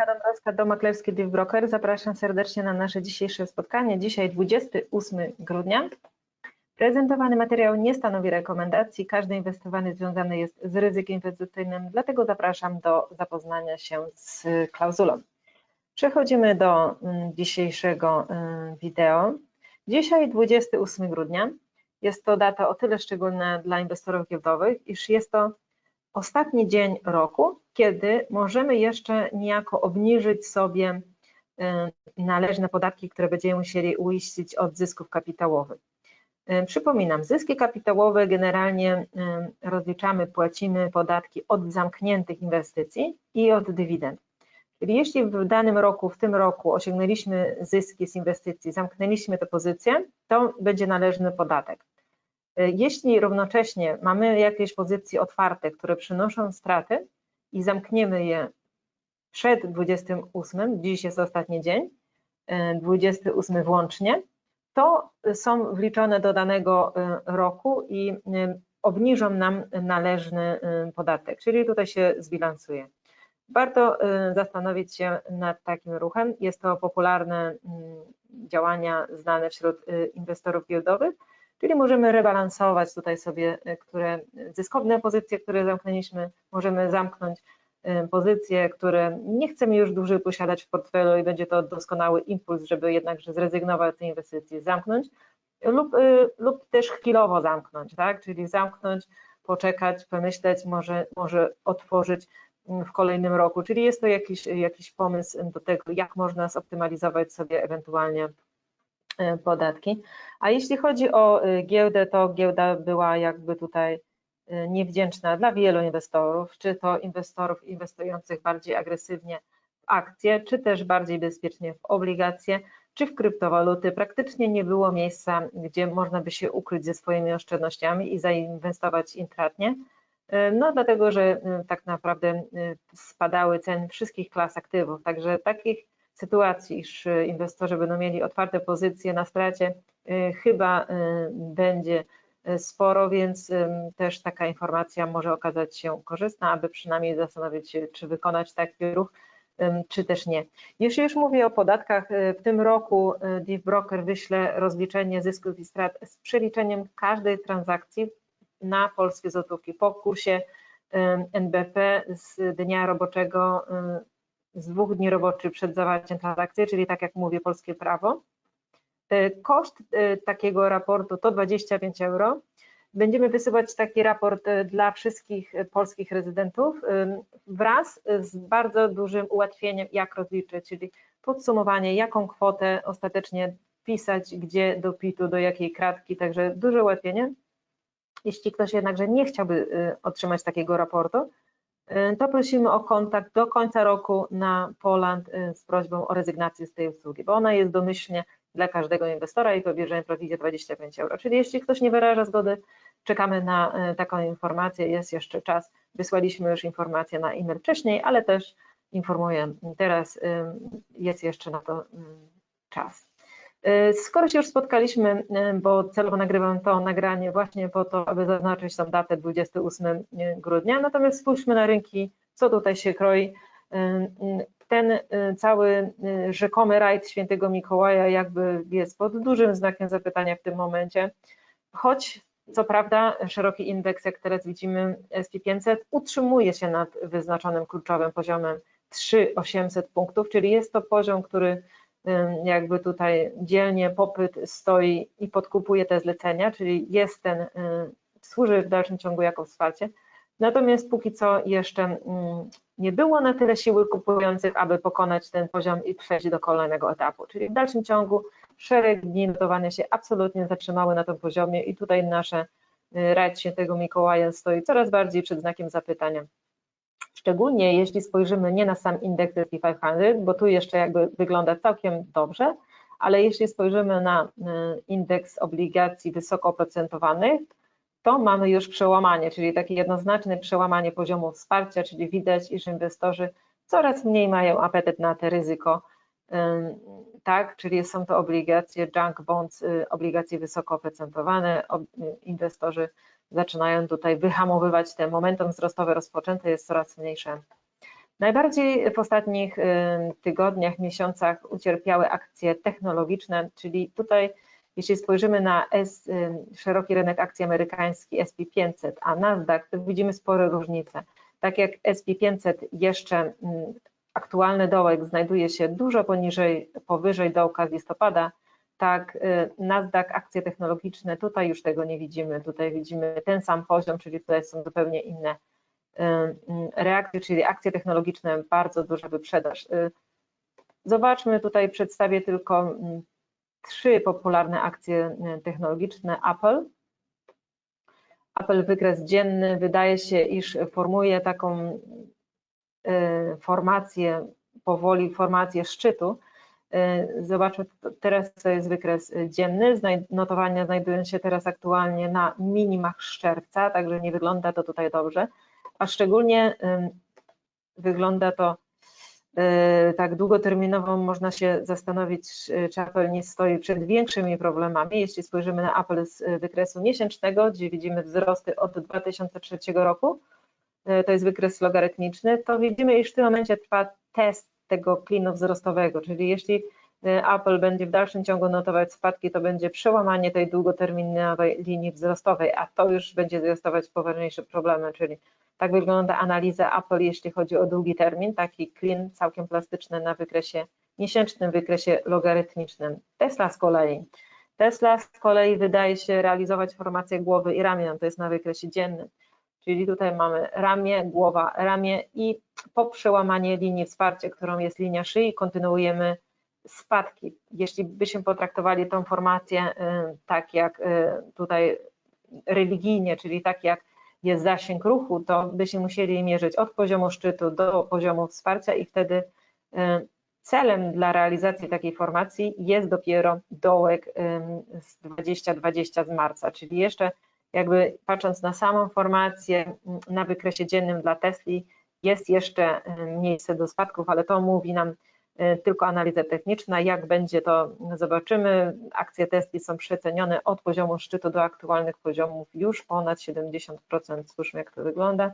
Kasia Dąbrowska, Dom Maklerski Deal Broker. Zapraszam serdecznie na nasze dzisiejsze spotkanie. Dzisiaj 28 grudnia. Prezentowany materiał nie stanowi rekomendacji. Każdy inwestowany związany jest z ryzykiem inwestycyjnym, dlatego zapraszam do zapoznania się z klauzulą. Przechodzimy do mm, dzisiejszego y, wideo. Dzisiaj 28 grudnia. Jest to data o tyle szczególna dla inwestorów giełdowych, iż jest to ostatni dzień roku, kiedy możemy jeszcze niejako obniżyć sobie y, należne podatki, które będziemy musieli uiścić od zysków kapitałowych. Y, przypominam, zyski kapitałowe generalnie y, rozliczamy, płacimy podatki od zamkniętych inwestycji i od dywidend. Czyli jeśli w danym roku, w tym roku osiągnęliśmy zyski z inwestycji, zamknęliśmy tę pozycję, to będzie należny podatek. Jeśli równocześnie mamy jakieś pozycje otwarte, które przynoszą straty i zamkniemy je przed 28, dziś jest ostatni dzień, 28 włącznie, to są wliczone do danego e, roku i e, obniżą nam należny e, podatek, czyli tutaj się zbilansuje. Warto zastanowić się nad takim ruchem. Jest to popularne działania znane wśród inwestorów giełdowych, Czyli możemy rebalansować tutaj sobie, e, które zyskowne pozycje, które zamknęliśmy, możemy zamknąć e, pozycje, które nie chcemy już dłużej posiadać w portfelu i będzie to doskonały impuls, żeby jednakże zrezygnować z tej inwestycji, zamknąć lub, e, lub też chwilowo zamknąć, tak? czyli zamknąć, poczekać, pomyśleć, może, może otworzyć mm, w kolejnym roku, czyli jest to jakiś, jakiś pomysł do tego, jak można zoptymalizować sobie ewentualnie E, podatki. A jeśli chodzi o e, giełdę, to giełda była jakby tutaj e, niewdzięczna dla wielu inwestorów, czy to inwestorów inwestujących bardziej agresywnie w akcje, czy też bardziej bezpiecznie w obligacje, czy w kryptowaluty. Praktycznie nie było miejsca, gdzie można by się ukryć ze swoimi oszczędnościami i zainwestować intratnie. No dlatego, że tak naprawdę spadały ceny wszystkich klas aktywów, także takich sytuacji, iż y, inwestorzy będą mieli otwarte pozycje na stracie, y, chyba y, będzie sporo, więc też taka informacja może okazać się korzystna, aby przynajmniej zastanowić się, czy wykonać taki ruch, czy też nie. Jeśli już mówię o podatkach, w tym roku Deep Broker wyśle rozliczenie zysków i strat z przeliczeniem każdej transakcji na polskie złotówki po kursie NBP z dnia roboczego z dwóch dni roboczych przed zawarciem transakcji, czyli tak jak mówię, polskie prawo. Koszt e, takiego raportu to 25 euro. Będziemy wysyłać taki raport e, dla wszystkich polskich rezydentów wraz z bardzo dużym ułatwieniem, jak rozliczyć, czyli podsumowanie, jaką kwotę ostatecznie wpisać, gdzie do PIT-u, do jakiej kratki, także duże ułatwienie. Jeśli ktoś jednakże nie chciałby otrzymać takiego raportu, Y, to prosimy o kontakt do końca roku na Poland y, z prośbą o rezygnację z tej usługi, bo ona jest domyślnie dla każdego inwestora i pobierzemy prowizję 25 euro. Czyli jeśli ktoś nie wyraża zgody, czekamy na y, taką informację, jest jeszcze czas. Wysłaliśmy już informację na e-mail wcześniej, ale też informuję, teraz jest jeszcze na to czas. E, skoro się już spotkaliśmy, e, bo celowo nagrywam to nagranie właśnie po to, aby zaznaczyć tą datę 28 e, grudnia, natomiast spójrzmy na rynki, co tutaj się kroi. Ten cały rzekomy rajd świętego Mikołaja jakby jest pod dużym znakiem zapytania w tym momencie, choć co prawda szeroki indeks, jak teraz widzimy SP500 utrzymuje się nad wyznaczonym kluczowym poziomem 3800 punktów, czyli jest to poziom, który jakby tutaj dzielnie popyt stoi i podkupuje te zlecenia, czyli jest ten, służy w dalszym ciągu jako wsparcie. Natomiast póki co jeszcze nie było na tyle siły kupujących, aby pokonać ten poziom i przejść do kolejnego etapu. Czyli w dalszym ciągu szereg dni notowania się absolutnie zatrzymały na tym poziomie i tutaj nasze rajd świętego Mikołaja stoi coraz bardziej przed znakiem zapytania. Szczególnie jeśli spojrzymy nie na sam indeks S&P 500, bo tu jeszcze jakby wygląda całkiem dobrze, ale jeśli spojrzymy na y, indeks obligacji wysoko oprocentowanych, to mamy już przełamanie, czyli takie jednoznaczne przełamanie poziomu wsparcia, czyli widać, iż inwestorzy coraz mniej mają apetyt na te ryzyko, y, tak, czyli są to obligacje junk bonds, y, obligacje wysoko oprocentowane, inwestorzy zaczynają tutaj wyhamowywać te momentum wzrostowe rozpoczęte jest coraz mniejsze. Najbardziej w ostatnich y, tygodniach, miesiącach ucierpiały akcje technologiczne, czyli tutaj jeśli spojrzymy na S, y, szeroki rynek akcji amerykański SP500, a Nasdaq, to widzimy spore różnice. Tak jak SP500 jeszcze mm, aktualny dołek znajduje się dużo poniżej, powyżej dołka z listopada, tak y, Nasdaq, akcje technologiczne, tutaj już tego nie widzimy, tutaj widzimy ten sam poziom, czyli tutaj są zupełnie inne y, reakcje, czyli akcje technologiczne, bardzo duża wyprzedaż. Zobaczmy, tutaj przedstawię tylko mm, trzy popularne akcje y, technologiczne Apple. Apple wykres dzienny wydaje się, iż formuje taką y, formację, powoli formację szczytu. Y, zobaczmy teraz, co jest wykres dzienny. Notowania znajdują się teraz aktualnie na minimach z czerwca, także nie wygląda to tutaj dobrze, a szczególnie wygląda to E, tak długoterminowo można się zastanowić, czy Apple nie stoi przed większymi problemami. Jeśli spojrzymy na Apple z wykresu miesięcznego, gdzie widzimy wzrosty od 2003 roku, to jest wykres logarytmiczny, to widzimy, iż w tym momencie trwa test tego klinu wzrostowego, czyli jeśli Apple będzie w dalszym ciągu notować spadki, to będzie przełamanie tej długoterminowej linii wzrostowej, a to już będzie zwiastować poważniejsze problemy, czyli tak wygląda analiza Apple, jeśli chodzi o długi termin, taki klin całkiem plastyczny na wykresie miesięcznym, wykresie logarytmicznym. Tesla z kolei. Tesla z kolei wydaje się realizować formację głowy i ramion, to jest na wykresie dziennym. Czyli tutaj mamy ramię, głowa, ramię i po przełamanie linii wsparcia, którą jest linia szyi, kontynuujemy spadki. Jeśli byśmy potraktowali tą formację y, tak jak y, tutaj religijnie, czyli tak jak jest zasięg ruchu, to byśmy musieli mierzyć od poziomu szczytu do poziomu wsparcia i wtedy y, celem dla realizacji takiej formacji jest dopiero dołek z 2020 z marca, czyli jeszcze jakby patrząc na samą formację na wykresie dziennym dla Tesli jest jeszcze miejsce do spadków, ale to mówi nam E, tylko analiza techniczna. Jak będzie to zobaczymy. Akcje Tesli są przecenione od poziomu szczytu do aktualnych poziomów już ponad 70%. Spójrzmy jak to wygląda.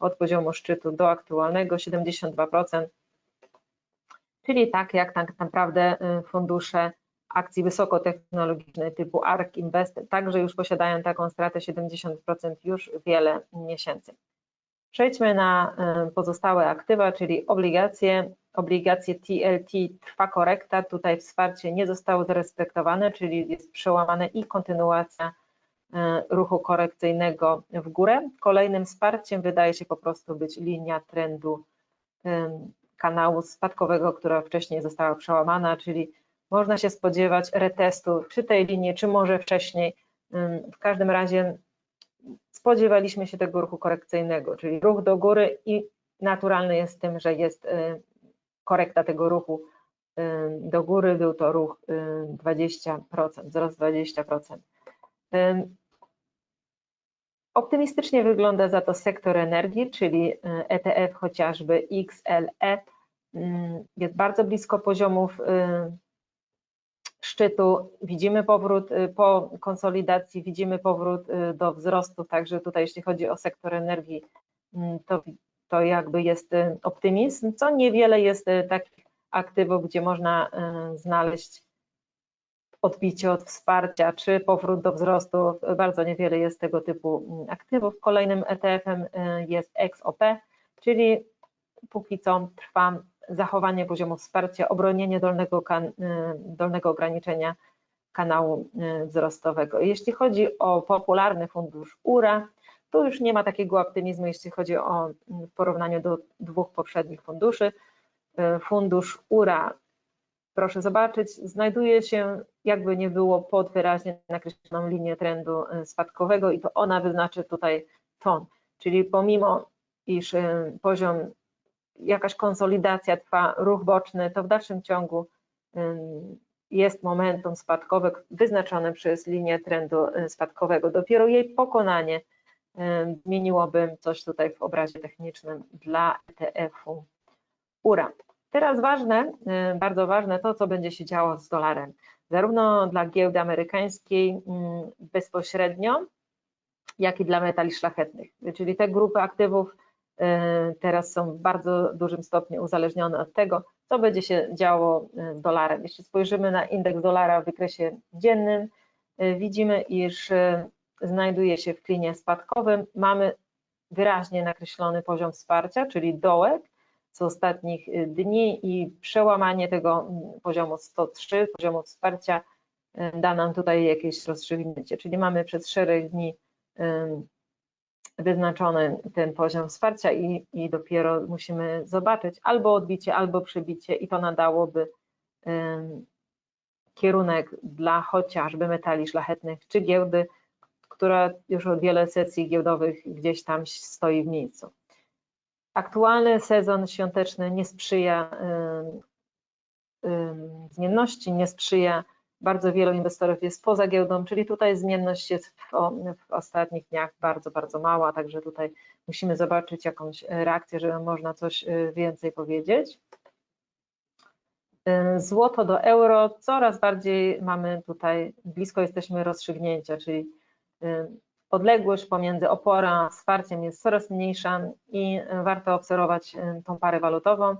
Od poziomu szczytu do aktualnego 72%. Czyli tak jak tak naprawdę e, fundusze akcji wysokotechnologicznej typu ARK Invest także już posiadają taką stratę 70% już wiele miesięcy. Przejdźmy na e, pozostałe aktywa, czyli obligacje obligacje TLT trwa korekta, tutaj wsparcie nie zostało zarespektowane, czyli jest przełamane i kontynuacja e, ruchu korekcyjnego w górę. Kolejnym wsparciem wydaje się po prostu być linia trendu kanału spadkowego, która wcześniej została przełamana, czyli można się spodziewać retestu czy tej linii, czy może wcześniej. W każdym razie spodziewaliśmy się tego ruchu korekcyjnego, czyli ruch do góry i naturalny jest tym, że jest e, korekta tego ruchu do góry, był to ruch 20%, wzrost 20%. Optymistycznie wygląda za to sektor energii, czyli ETF chociażby XLE jest bardzo blisko poziomów szczytu. Widzimy powrót y, po konsolidacji, widzimy powrót y, do wzrostu, także tutaj jeśli chodzi o sektor energii, to to jakby jest y, optymizm, co niewiele jest takich aktywów, gdzie można znaleźć odbicie od wsparcia czy powrót do wzrostu. Bardzo niewiele jest tego typu mm, aktywów. Kolejnym ETF-em jest XOP, czyli póki co trwa zachowanie poziomu wsparcia, obronienie dolnego, dolnego ograniczenia kanału wzrostowego. Jeśli chodzi o popularny fundusz URA, tu już nie ma takiego optymizmu, jeśli chodzi o mm, w porównaniu do dwóch poprzednich funduszy. Fundusz URA, proszę zobaczyć, znajduje się jakby nie było pod wyraźnie nakreśloną linię trendu spadkowego i to ona wyznaczy tutaj ton, czyli pomimo iż poziom, jakaś konsolidacja trwa, ruch boczny, to w dalszym ciągu jest momentum spadkowe wyznaczone przez linię trendu spadkowego. Dopiero jej pokonanie zmieniłoby coś tutaj w obrazie technicznym dla ETF-u. Teraz ważne, bardzo ważne to, co będzie się działo z dolarem, zarówno dla giełdy amerykańskiej bezpośrednio, jak i dla metali szlachetnych, czyli te grupy aktywów teraz są w bardzo dużym stopniu uzależnione od tego, co będzie się działo z dolarem. Jeśli spojrzymy na indeks dolara w wykresie dziennym, widzimy, iż znajduje się w klinie spadkowym. Mamy wyraźnie nakreślony poziom wsparcia, czyli dołek z ostatnich dni i przełamanie tego poziomu 103, poziomu wsparcia da nam tutaj jakieś rozstrzygnięcie, czyli mamy przez szereg dni wyznaczony ten poziom wsparcia i, i dopiero musimy zobaczyć albo odbicie, albo przebicie i to nadałoby kierunek dla chociażby metali szlachetnych czy giełdy, która już od wiele sesji giełdowych gdzieś tam stoi w miejscu. Aktualny sezon świąteczny nie sprzyja zmienności, nie sprzyja bardzo wielu inwestorów jest poza giełdą, czyli tutaj zmienność jest w, w, ostatnich dniach bardzo, bardzo mała, także tutaj musimy zobaczyć jakąś reakcję, żeby można coś y, więcej powiedzieć. Y, złoto do euro, coraz bardziej mamy tutaj, blisko jesteśmy rozstrzygnięcia, czyli y, odległość pomiędzy oporą a wsparciem jest coraz mniejsza i warto obserwować tą parę walutową,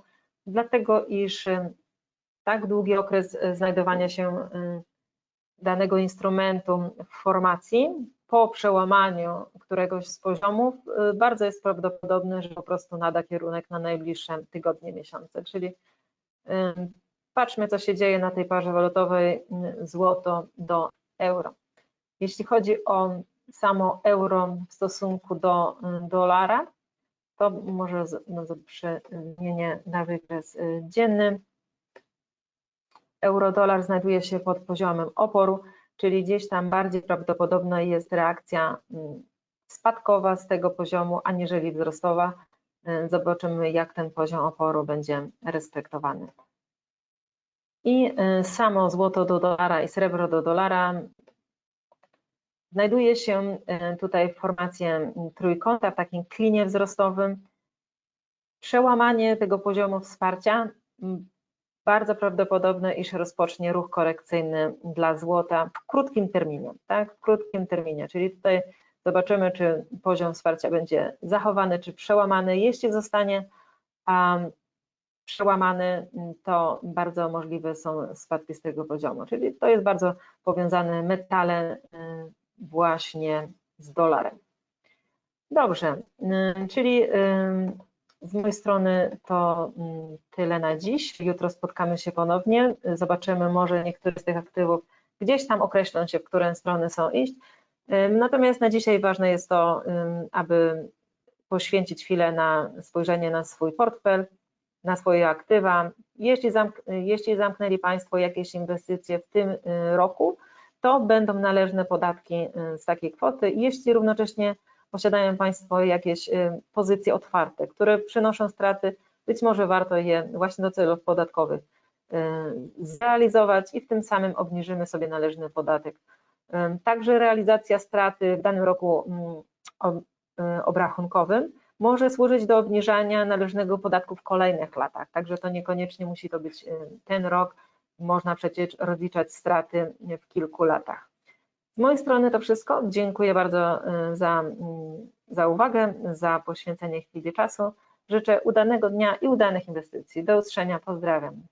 dlatego iż tak długi okres e, znajdowania się e, danego instrumentu w formacji, po przełamaniu któregoś z poziomów, e, bardzo jest prawdopodobne, że po prostu nada kierunek na najbliższe tygodnie, miesiące. Czyli patrzmy, co się dzieje na tej parze walutowej złoto do euro. Jeśli chodzi o samo euro w stosunku do dolara, to może no, przemienię na wykres dzienny euro-dolar znajduje się pod poziomem oporu, czyli gdzieś tam bardziej prawdopodobna jest reakcja mm, spadkowa z tego poziomu, aniżeli wzrostowa. Y, zobaczymy, jak ten poziom oporu będzie respektowany. I y, samo złoto do dolara i srebro do dolara znajduje się y, tutaj w formacji trójkąta, w takim klinie wzrostowym. Przełamanie tego poziomu wsparcia bardzo prawdopodobne, iż rozpocznie ruch korekcyjny dla złota w krótkim terminie, tak, w krótkim terminie, czyli tutaj zobaczymy, czy poziom wsparcia będzie zachowany, czy przełamany. Jeśli zostanie um, przełamany, to bardzo możliwe są spadki z tego poziomu, czyli to jest bardzo powiązane metale y, właśnie z dolarem. Dobrze, y, czyli z mojej strony to mm, tyle na dziś. Jutro spotkamy się ponownie. Zobaczymy, może niektóre z tych aktywów gdzieś tam określą się, w którą stronę są iść. Natomiast na dzisiaj ważne jest to, aby poświęcić chwilę na spojrzenie na swój portfel, na swoje aktywa. Jeśli, zamk jeśli zamknęli Państwo jakieś inwestycje w tym y, roku, to będą należne podatki y, z takiej kwoty. Jeśli równocześnie posiadają Państwo jakieś y, pozycje otwarte, które przynoszą straty, być może warto je właśnie do celów podatkowych y, zrealizować i w tym samym obniżymy sobie należny podatek. Y, także realizacja straty w danym roku mm, obrachunkowym może służyć do obniżania należnego podatku w kolejnych latach, także to niekoniecznie musi to być ten rok, można przecież rozliczać straty w kilku latach. Z mojej strony to wszystko. Dziękuję bardzo y, za, mm, za uwagę, za poświęcenie chwili czasu. Życzę udanego dnia i udanych inwestycji. Do usłyszenia. Pozdrawiam.